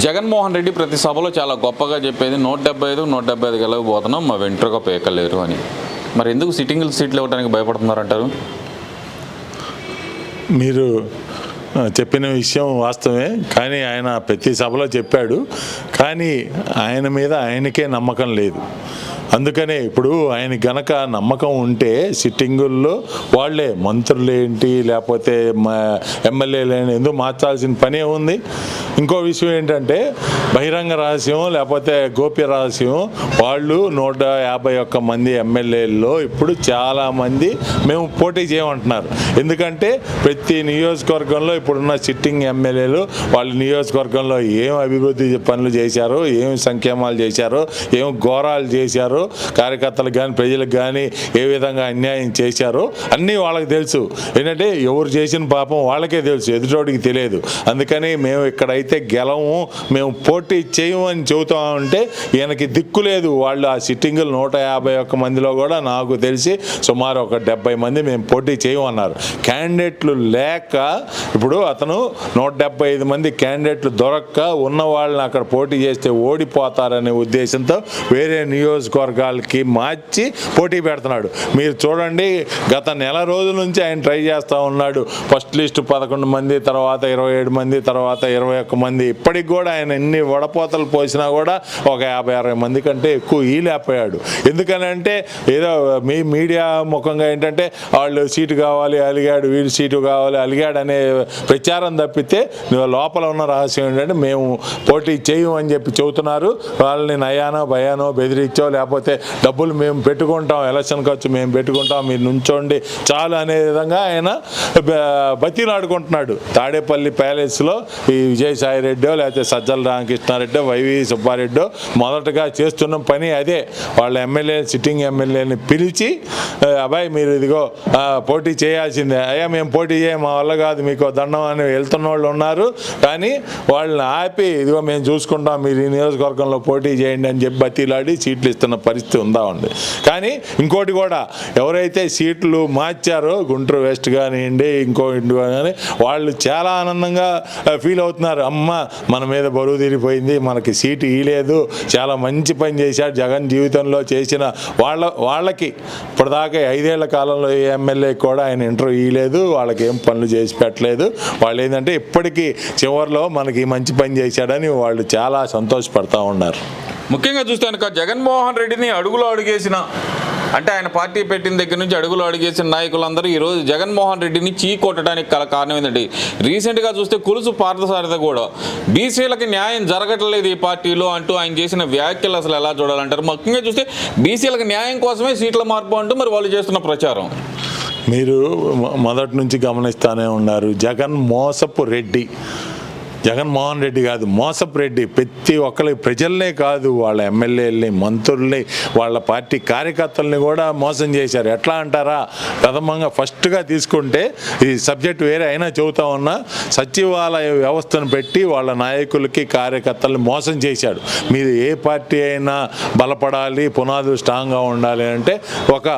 జగన్మోహన్ రెడ్డి ప్రతి సభలో చాలా గొప్పగా చెప్పేది నూట డెబ్బై ఐదు నూట డెబ్బై ఐదు గెలవబోతున్నాం మా వెంట్రుక పేకలేరు అని. మరి ఎందుకు సిట్టింగ్ సీట్లు ఇవ్వడానికి భయపడుతున్నారంటారు? మీరు చెప్పిన విషయం వాస్తవమే. కానీ ఆయన ప్రతి సభలో చెప్పాడు. కానీ ఆయన మీద ఆయనకే నమ్మకం లేదు. అందుకనే ఇప్పుడు ఆయన గనక నమ్మకం ఉంటే సిట్టింగుల్లో వాళ్ళే మంత్రులు ఏంటి లేకపోతే ఎమ్మెల్యేలేని ఎందుకు మార్చాల్సిన పనే ఉంది. ఇంకో విషయం ఏంటంటే బహిరంగ రహస్యం లేకపోతే గోప్య రహస్యం. వాళ్ళు నూట యాభై ఒక్క మంది ఎమ్మెల్యేల్లో ఇప్పుడు చాలామంది మేము పోటీ చేయమంటున్నారు. ఎందుకంటే ప్రతి నియోజకవర్గంలో ఇప్పుడున్న సిట్టింగ్ ఎమ్మెల్యేలు వాళ్ళ నియోజకవర్గంలో ఏం అభివృద్ధి పనులు చేశారు ఏం సంక్షేమాలు చేశారు ఏం ఘోరాలు చేశారు కార్యకర్తలకు కానీ ప్రజలకు కానీ ఏ విధంగా అన్యాయం చేశారో అన్నీ వాళ్ళకి తెలుసు. ఏంటంటే ఎవరు చేసిన పాపం వాళ్ళకే తెలుసు ఎదుటోడికి తెలియదు. అందుకని మేము ఇక్కడైతే గెలము మేము పోటీ చేయము అని చెబుతా ఉంటే ఈయనకి దిక్కు లేదు. వాళ్ళు ఆ సిట్టింగులు నూట యాభై ఒక్క మందిలో కూడా నాకు తెలిసి సుమారు ఒక డెబ్బై మంది మేము పోటీ చేయమన్నారు. క్యాండిడేట్లు లేక ఇప్పుడు అతను నూట డెబ్బై ఐదు మంది క్యాండిడేట్లు దొరక్క ఉన్న వాళ్ళని అక్కడ పోటీ చేస్తే ఓడిపోతారనే ఉద్దేశంతో వేరే నియోజకవర్గాలకి మార్చి పోటీ పెడుతున్నాడు. మీరు చూడండి గత నెల రోజుల నుంచి ఆయన ట్రై చేస్తూ ఉన్నాడు. ఫస్ట్ లిస్ట్ పదకొండు మంది తర్వాత ఇరవై ఏడు మంది తర్వాత ఇరవై ఒక్క మంది. ఇప్పటికి కూడా ఆయన ఎన్ని వడపోతలు పోసినా కూడా ఒక యాభై అరవై మంది కంటే ఎక్కువ ఈలేకపోయాడు. ఎందుకనంటే ఏదో మీ మీడియా ముఖంగా ఏంటంటే వాళ్ళు సీటు కావాలి అలిగాడు వీడు సీటు కావాలి అలిగాడు అనే ప్రచారం తప్పితే లోపల ఉన్న రహస్యం ఏంటంటే మేము పోటీ చేయము అని చెప్పి చెబుతున్నారు. వాళ్ళని నయానో భయానో బెదిరించో లేకపోతే డబ్బులు మేము పెట్టుకుంటాం ఎలక్షన్ ఖర్చు మేము పెట్టుకుంటాం మీరు నుంచోండి చాలు అనే విధంగా ఆయన బతినాడుకుంటున్నాడు బతిలాడుకుంటున్నాడు. తాడేపల్లి ప్యాలెస్లో ఈ విజయసాయి రెడ్డో లేకపోతే సజ్జల రామకృష్ణారెడ్డో వైవి సుబ్బారెడ్డో మొదటగా చేస్తున్న పని అదే. వాళ్ళ ఎమ్మెల్యే సిట్టింగ్ ఎమ్మెల్యేని పిలిచి అబ్బాయి మీరు ఇదిగో పోటీ చేయాల్సిందే. అయ్యా మేము పోటీ చేయం మా వల్ల కాదు మీకు దండ అని వెళ్తున్న వాళ్ళు ఉన్నారు. కానీ వాళ్ళని ఆపి ఇదిగో మేము చూసుకుంటాం మీరు ఈ నియోజకవర్గంలో పోటీ చేయండి అని చెప్పి బతిలాడి సీట్లు ఇస్తున్న పరిస్థితి ఉందా ఉంది. కానీ ఇంకోటి కూడా ఎవరైతే సీట్లు మార్చారో గుంటూరు వెస్ట్ కానివ్వండి ఇంకో ఇంటి కానీ వాళ్ళు చాలా ఆనందంగా ఫీల్ అవుతున్నారు. అమ్మ మన మీద బరువు తీరిపోయింది మనకి సీటు ఇయలేదు చాలా మంచి పని చేశాడు జగన్ జీవితంలో చేసిన వాళ్ళ వాళ్ళకి. ఇప్పటిదాకా ఐదేళ్ళ కాలంలో ఏ ఎమ్మెల్యే కూడా ఆయన ఇంటర్వ్యూ ఇయలేదు వాళ్ళకి ఏం పనులు చేసి పెట్టలేదు. వాళ్ళు ఏంటంటే ఇప్పటికీ చివరిలో మనకి మంచి పని చేశాడని వాళ్ళు చాలా సంతోషపడతా ఉన్నారు. ముఖ్యంగా చూస్తే కనుక జగన్మోహన్ రెడ్డిని అడుగులో అడుగేసిన అంటే ఆయన పార్టీ పెట్టిన దగ్గర నుంచి అడుగులు అడిగేసిన నాయకులందరూ ఈరోజు జగన్మోహన్ రెడ్డిని చీ కొట్టడానికి గల కారణం ఏంటంటే రీసెంట్గా చూస్తే కులుసు పార్థసారథ కూడా బీసీలకి న్యాయం జరగట్లేదు ఈ పార్టీలో అంటూ ఆయన చేసిన వ్యాఖ్యలు అసలు ఎలా చూడాలంటారు? ముఖ్యంగా చూస్తే బీసీలకు న్యాయం కోసమే సీట్ల మార్పు అంటూ మరి వాళ్ళు చేస్తున్న ప్రచారం. మీరు మొదటి నుంచి గమనిస్తానే ఉన్నారు. జగన్ మోసపు రెడ్డి. జగన్మోహన్ రెడ్డి కాదు మోసపు రెడ్డి. ప్రతి ఒక్కరికి ప్రజల్నే కాదు వాళ్ళ ఎమ్మెల్యేలని మంత్రుల్ని వాళ్ళ పార్టీ కార్యకర్తల్ని కూడా మోసం చేశారు. ఎట్లా అంటారా? ప్రథమంగా ఫస్ట్గా తీసుకుంటే ఈ సబ్జెక్ట్ వేరే అయినా చెబుతా ఉన్నా సచివాలయ వ్యవస్థను పెట్టి వాళ్ళ నాయకులకి కార్యకర్తల్ని మోసం చేశాడు. మీరు ఏ పార్టీ అయినా బలపడాలి పునాదులు స్ట్రాంగ్గా ఉండాలి అంటే ఒక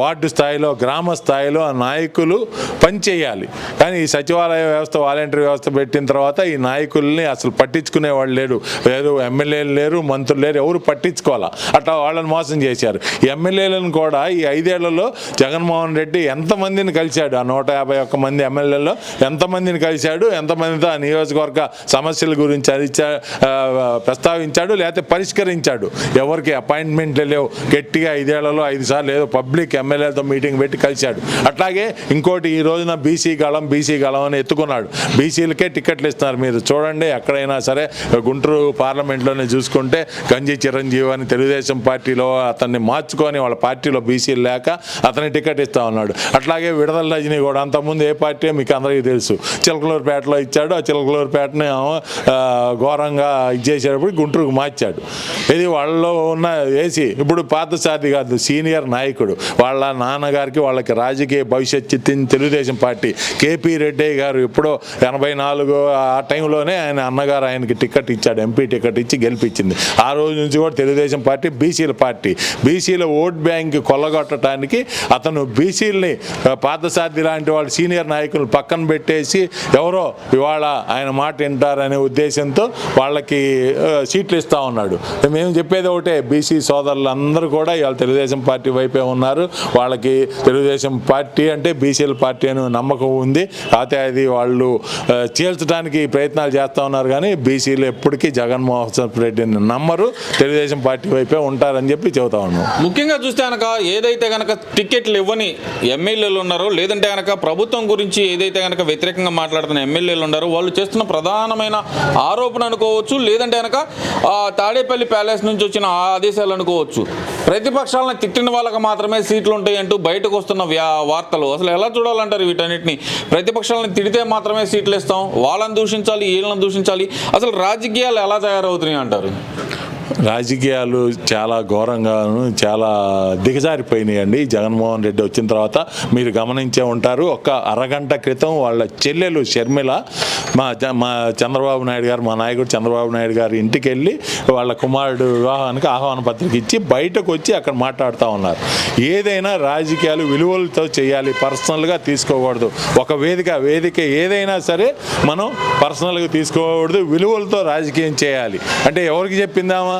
వార్డు స్థాయిలో గ్రామ స్థాయిలో ఆ నాయకులు పనిచేయాలి. కానీ ఈ సచివాలయ వ్యవస్థ వాలంటీర్ వ్యవస్థ పెట్టిన తర్వాత తర్వాత ఈ నాయకుల్ని అసలు పట్టించుకునే వాళ్ళు లేరు. లేదు ఎమ్మెల్యేలు లేరు మంత్రులు లేరు ఎవరు పట్టించుకోవాలా? అట్లా వాళ్ళని మోసం చేశారు. ఎమ్మెల్యేలను కూడా ఈ ఐదేళ్ళలో జగన్మోహన్ రెడ్డి ఎంతమందిని కలిశాడు? ఆ నూట యాభై ఒక్క మంది ఎమ్మెల్యేలో ఎంతమందిని కలిశాడు? ఎంతమందితో ఆ నియోజకవర్గ సమస్యల గురించి అరిచా ప్రస్తావించాడు? లేకపోతే పరిష్కరించాడు? ఎవరికి అపాయింట్మెంట్లు లేవు. గట్టిగా ఐదేళ్ళలో ఐదు సార్లు ఏదో పబ్లిక్ ఎమ్మెల్యేలతో మీటింగ్ పెట్టి కలిశాడు. అట్లాగే ఇంకోటి ఈ రోజున బీసీ గళం బీసీ గళం అని ఎత్తుకున్నాడు. బీసీలకే టికెట్లు కనిపిస్తున్నారు మీరు చూడండి. ఎక్కడైనా సరే గుంటూరు పార్లమెంట్లోనే చూసుకుంటే గంజి చిరంజీవి అని తెలుగుదేశం పార్టీలో అతన్ని మార్చుకొని వాళ్ళ పార్టీలో బీసీలు లేక అతని టికెట్ ఇస్తా ఉన్నాడు. అట్లాగే విడుదల రజనీ కూడా అంతకుముందు ఏ పార్టీ మీకు అందరికీ తెలుసు. చిలకలూరుపేటలో ఇచ్చాడు. ఆ చిలకలూరుపేటని ఘోరంగా ఇచ్చేసేటప్పుడు గుంటూరుకు మార్చాడు. ఇది వాళ్ళలో ఉన్న ఏసీ. ఇప్పుడు పాతసారి కాదు సీనియర్ నాయకుడు. వాళ్ళ నాన్నగారికి వాళ్ళకి రాజకీయ భవిష్యత్ చిత్తింది తెలుగుదేశం పార్టీ. కేపీ రెడ్డి గారు ఎప్పుడో ఎనభై నాలుగు ఆ ఆ టైంలోనే ఆయన అన్నగారు ఆయనకి టికెట్ ఇచ్చాడు ఎంపీ టికెట్ ఇచ్చి గెలిపించింది. ఆ రోజు నుంచి కూడా తెలుగుదేశం పార్టీ బీసీల పార్టీ. బీసీల ఓట్ బ్యాంక్ కొల్లగొట్టడానికి అతను బీసీలని పాతసారథి లాంటి వాళ్ళు సీనియర్ నాయకులు పక్కన పెట్టేసి ఎవరో ఇవాళ ఆయన మాట వింటారనే ఉద్దేశంతో వాళ్ళకి సీట్లు ఇస్తా ఉన్నాడు. మేము చెప్పేది ఒకటే బీసీ సోదరులు అందరూ కూడా ఇవాళ తెలుగుదేశం పార్టీ వైపే ఉన్నారు. వాళ్ళకి తెలుగుదేశం పార్టీ అంటే బీసీల పార్టీ అని నమ్మకం ఉంది. కాకపోతే అది వాళ్ళు ఆ, చేయడానికి ప్రయత్నాలు చేస్తూ ఉన్నారు కానీ బీసీలు ఎప్పటికీ జగన్మోహన్ రెడ్డిని నమ్మరు. తెలుగుదేశం పార్టీ వైపే ఉంటారని చెప్పి చెబుతా ఉన్నాం. ముఖ్యంగా చూస్తే కనుక ఏదైతే కనుక టికెట్లు ఇవ్వని ఎమ్మెల్యేలు ఉన్నారో లేదంటే కనుక ప్రభుత్వం గురించి ఏదైతే కనుక వ్యతిరేకంగా మాట్లాడుతున్న ఎమ్మెల్యేలు ఉన్నారో వాళ్ళు చేస్తున్న ప్రధానమైన ఆరోపణ అనుకోవచ్చు లేదంటే కనుక తాడేపల్లి ప్యాలెస్ నుంచి వచ్చిన ఆదేశాలు అనుకోవచ్చు. ప్రతిపక్షాలను తిట్టిన వాళ్ళకి మాత్రమే సీట్లు ఉంటాయి అంటూ బయటకు వస్తున్న వార్తలు. అసలు ఎలా చూడాలంటారు వీటన్నిటిని? ప్రతిపక్షాలను తిడితే మాత్రమే సీట్లు ఇస్తాం. వాళ్ళని దూషించాలి వీళ్ళని దూషించాలి. అసలు రాజకీయాలు ఎలా తయారవుతున్నాయి అంటారు? రాజకీయాలు చాలా ఘోరంగాను చాలా దిగజారిపోయినాయండి. జగన్మోహన్ రెడ్డి వచ్చిన తర్వాత మీరు గమనించే ఉంటారు ఒక అరగంట క్రితం వాళ్ళ చెల్లెలు షర్మిల మా మా చంద్రబాబు నాయుడు గారు మా నాయకుడు చంద్రబాబు నాయుడు గారి ఇంటికి వెళ్ళి వాళ్ళ కుమారుడు వివాహానికి ఆహ్వాన పత్రిక ఇచ్చి బయటకు వచ్చి అక్కడ మాట్లాడుతూ ఉన్నారు. ఏదైనా రాజకీయాలు విలువలతో చేయాలి పర్సనల్గా తీసుకోకూడదు. ఒక వేదిక వేదిక ఏదైనా సరే మనం పర్సనల్గా తీసుకోకూడదు విలువలతో రాజకీయం చేయాలి. అంటే ఎవరికి చెప్పిందామా?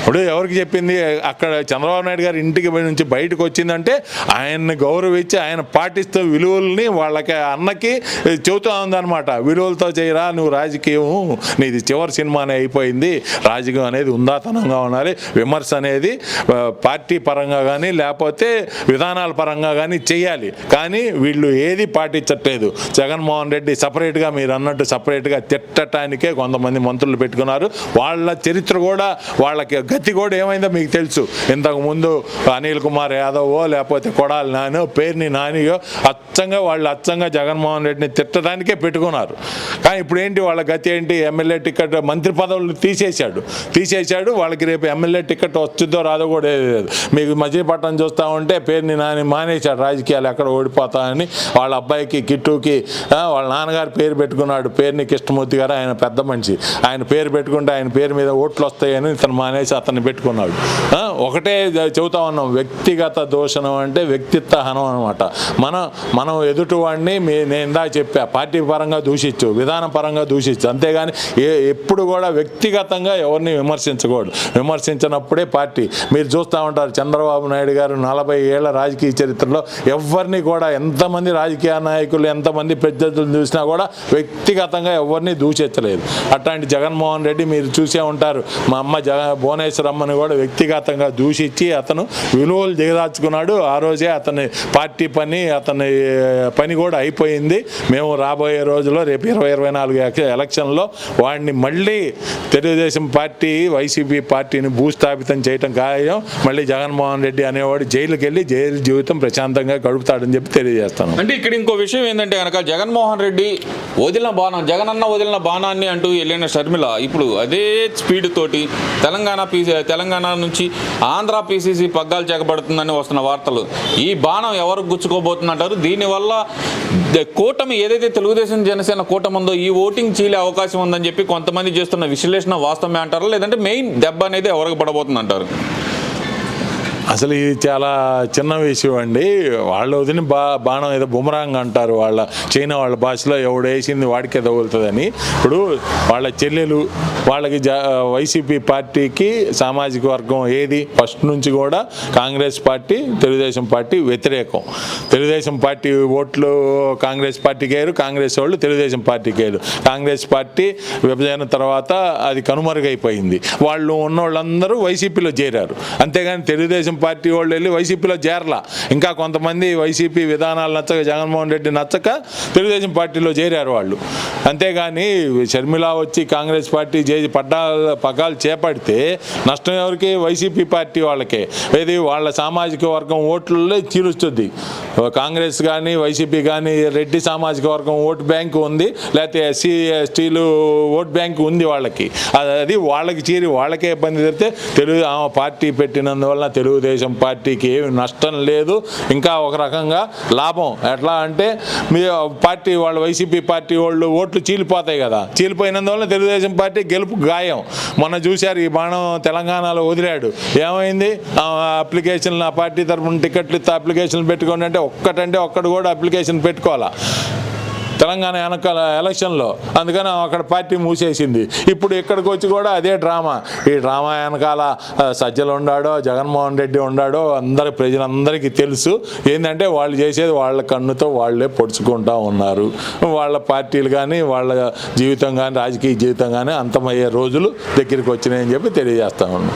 ఇప్పుడు ఎవరికి చెప్పింది? అక్కడ చంద్రబాబు నాయుడు గారి ఇంటికి నుంచి బయటకు వచ్చిందంటే ఆయన్ని గౌరవించి ఆయన పాటిస్తూ విలువల్ని వాళ్ళకి అన్నకి చెబుతూ ఉందన్నమాట. విలువలతో చేయరా నువ్వు రాజకీయం నీది చివరి సినిమానే అయిపోయింది. రాజకీయం అనేది ఉందాతనంగా ఉండాలి. విమర్శ అనేది పార్టీ పరంగా కానీ లేకపోతే విధానాల పరంగా కానీ చేయాలి. కానీ వీళ్ళు ఏది పాటించట్లేదు. జగన్మోహన్ రెడ్డి సపరేట్గా మీరు అన్నట్టు సపరేట్గా తిట్టటానికే కొంతమంది మంత్రులు పెట్టుకున్నారు. వాళ్ళ చరిత్ర కూడా వాళ్ళకి గతి కూడా ఏమైందో మీకు తెలుసు. ఇంతకు ముందు అనిల్ కుమార్ యాదవో లేకపోతే కొడాలి నానో పేరుని నానియో అచ్చంగా వాళ్ళు అచ్చంగా జగన్మోహన్ రెడ్డిని తిట్టడానికే పెట్టుకున్నారు. కానీ ఇప్పుడు ఏంటి వాళ్ళ గతి ఏంటి? ఎమ్మెల్యే టికెట్ మంత్రి పదవులు తీసేశాడు. తీసేశాడు వాళ్ళకి రేపు ఎమ్మెల్యే టికెట్ వస్తుందో రాదో కూడా లేదు మీకు మచిలీపట్నం చూస్తూ ఉంటే పేరుని నాని మానేశాడు. రాజకీయాలు ఎక్కడ ఓడిపోతామని వాళ్ళ అబ్బాయికి కిట్టుకి వాళ్ళ నాన్నగారు పేరు పెట్టుకున్నాడు. పేరుని కృష్ణమూర్తి గారు ఆయన పెద్ద మనిషి. ఆయన పేరు పెట్టుకుంటే ఆయన పేరు మీద ఓట్లు వస్తాయని ఇతను మానేశారు. అతన్ని పెట్టుకున్నాడు. ఒకటే చెబుతా ఉన్నాం వ్యక్తిగత దోషణం అంటే వ్యక్తిత్వ హనం అనమాట మనం మనం ఎదుటివాడిని మీ నేను ఇందా చెప్పా పార్టీ పరంగా దూషించు విధాన పరంగా దూషించు. అంతేగాని ఏ ఎప్పుడు కూడా వ్యక్తిగతంగా ఎవరిని విమర్శించకూడదు. విమర్శించినప్పుడే పార్టీ. మీరు చూస్తూ ఉంటారు చంద్రబాబు నాయుడు గారు నలభై ఏళ్ళ రాజకీయ చరిత్రలో ఎవరిని కూడా ఎంతమంది రాజకీయ నాయకులు ఎంతమంది ప్రత్యర్థులు చూసినా కూడా వ్యక్తిగతంగా ఎవరిని దూషించలేదు. అట్లాంటి జగన్మోహన్ రెడ్డి మీరు చూసే ఉంటారు. మా అమ్మ జగ భువనేశ్వరమ్మని కూడా వ్యక్తిగతంగా దూషించి అతను విలువలు దిగదాచుకున్నాడు ఆ రోజే అతని పార్టీ పని అతని పని కూడా అయిపోయింది. మేము రాబోయే రోజుల్లో రేపు ఇరవై ఇరవై నాలుగు ఎలక్షన్లో వాడిని మళ్ళీ తెలుగుదేశం పార్టీ వైసీపీ పార్టీని భూస్థాపితం చేయటం ఖాయం. మళ్ళీ జగన్మోహన్ రెడ్డి అనేవాడు జైలుకి వెళ్ళి జైలు జీవితం ప్రశాంతంగా గడుపుతాడని చెప్పి తెలియజేస్తాను. అంటే ఇక్కడ ఇంకో విషయం ఏంటంటే కనుక జగన్మోహన్ రెడ్డి వదిలిన బాణం జగనన్న వదిలిన బాణాన్ని అంటూ వెళ్ళిన షర్మిల ఇప్పుడు అదే స్పీడ్ తోటి తెలంగాణ పీసీ తెలంగాణ నుంచి ఆంధ్ర పీసీసీ పగ్గాలు చేకబడుతుందని వస్తున్న వార్తలు. ఈ బాణం ఎవరు గుచ్చుకోబోతుందంటారు దీనివల్ల కూటమి ఏదైతే తెలుగుదేశం జనసేన కూటమి ఉందో ఈ ఓటింగ్ చీలే అవకాశం ఉందని చెప్పి కొంతమంది చేస్తున్న విశ్లేషణ వాస్తవమే అంటారా? లేదంటే మెయిన్ దెబ్బ అనేది ఎవరికి పడబోతుంది అంటారు అసలు ఇది చాలా చిన్న విషయం అండి. వాళ్ళు వదిలిన బా బాణం ఏదో బుమరాంగ్ అంటారు వాళ్ళ చైనా వాళ్ళ భాషలో ఎవడు వేసింది వాడికే తగులుతుందని. ఇప్పుడు వాళ్ళ చెల్లెలు వాళ్ళకి వైసీపీ పార్టీకి సామాజిక వర్గం ఏది? ఫస్ట్ నుంచి కూడా కాంగ్రెస్ పార్టీ తెలుగుదేశం పార్టీ వ్యతిరేకం. తెలుగుదేశం పార్టీ ఓట్లు కాంగ్రెస్ పార్టీకి వేరు కాంగ్రెస్ వాళ్ళు తెలుగుదేశం పార్టీకి వేరు కాంగ్రెస్ పార్టీ విభజన తర్వాత అది కనుమరుగైపోయింది. వాళ్ళు ఉన్న వాళ్ళందరూ వైసీపీలో చేరారు. అంతేగాని తెలుగుదేశం పార్టీ వాళ్ళు వెళ్ళి వైసీపీలో చేరలా. ఇంకా కొంతమంది వైసీపీ విధానాలు నచ్చక జగన్మోహన్ రెడ్డి నచ్చక తెలుగుదేశం పార్టీలో చేరారు వాళ్ళు. అంతేగాని షర్మిల వచ్చి కాంగ్రెస్ పార్టీ చేసి పడ్డాలు పగ్గాలు చేపడితే నష్టం ఎవరికి? వైసీపీ పార్టీ వాళ్ళకే. ఏది? వాళ్ళ సామాజిక వర్గం ఓట్లలో తీరుస్తుంది. కాంగ్రెస్ కానీ వైసీపీ కానీ రెడ్డి సామాజిక వర్గం ఓటు బ్యాంక్ ఉంది లేకపోతే ఎస్సీ ఎస్టీలు ఓట్ బ్యాంక్ ఉంది వాళ్ళకి. అది అది వాళ్ళకి చీరి వాళ్ళకే ఇబ్బంది జరిగితే తెలుగు ఆమె పార్టీ పెట్టినందువల్ల తెలుగుదేశం తెలుగుదేశం పార్టీకి ఏమి నష్టం లేదు. ఇంకా ఒక రకంగా లాభం. ఎట్లా అంటే మీ పార్టీ వాళ్ళు వైసీపీ పార్టీ వాళ్ళు ఓట్లు చీలిపోతాయి కదా. చీలిపోయినందువల్ల తెలుగుదేశం పార్టీ గెలుపు గాయం. మొన్న చూశారు ఈ బాణం తెలంగాణలో వదిలాడు. ఏమైంది? ఆ అప్లికేషన్ నా పార్టీ తరఫున టికెట్లు ఇస్తే అప్లికేషన్లు పెట్టుకోండి అంటే ఒక్కటంటే ఒక్కడు కూడా అప్లికేషన్ పెట్టుకోవాలా. తెలంగాణ వెనకాల ఎలక్షన్లో అందుకని అక్కడ పార్టీ మూసేసింది. ఇప్పుడు ఇక్కడికి వచ్చి కూడా అదే డ్రామా. ఈ డ్రామా వెనకాల సజ్జలు ఉండాడో జగన్మోహన్ రెడ్డి ఉండాడో అందరి ప్రజలందరికీ తెలుసు. ఏంటంటే వాళ్ళు చేసేది వాళ్ళ కన్నుతో వాళ్ళే పొడుచుకుంటా ఉన్నారు. వాళ్ళ పార్టీలు కానీ వాళ్ళ జీవితం కానీ రాజకీయ జీవితం కానీ అంతమయ్యే రోజులు దగ్గరికి వచ్చినాయని చెప్పి తెలియజేస్తా ఉన్నాం.